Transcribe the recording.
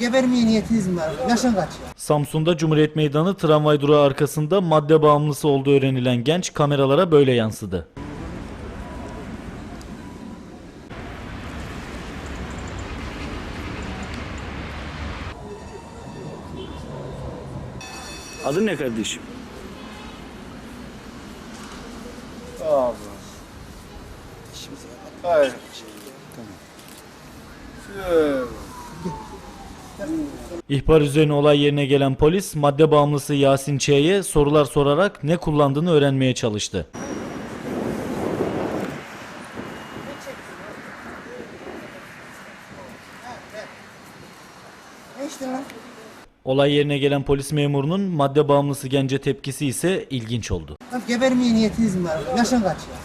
Gebermeye niyetiniz mi var? Yaşın kaç? Samsun'da Cumhuriyet Meydanı tramvay durağı arkasında madde bağımlısı olduğu öğrenilen genç kameralara böyle yansıdı. Adın ne kardeşim? İhbar üzerine olay yerine gelen polis madde bağımlısı Yasin Ç'ye sorular sorarak ne kullandığını öğrenmeye çalıştı. Olay yerine gelen polis memurunun madde bağımlısı gence tepkisi ise ilginç oldu. Gebermeye niyetiniz mi var? Yaşın kaç ya?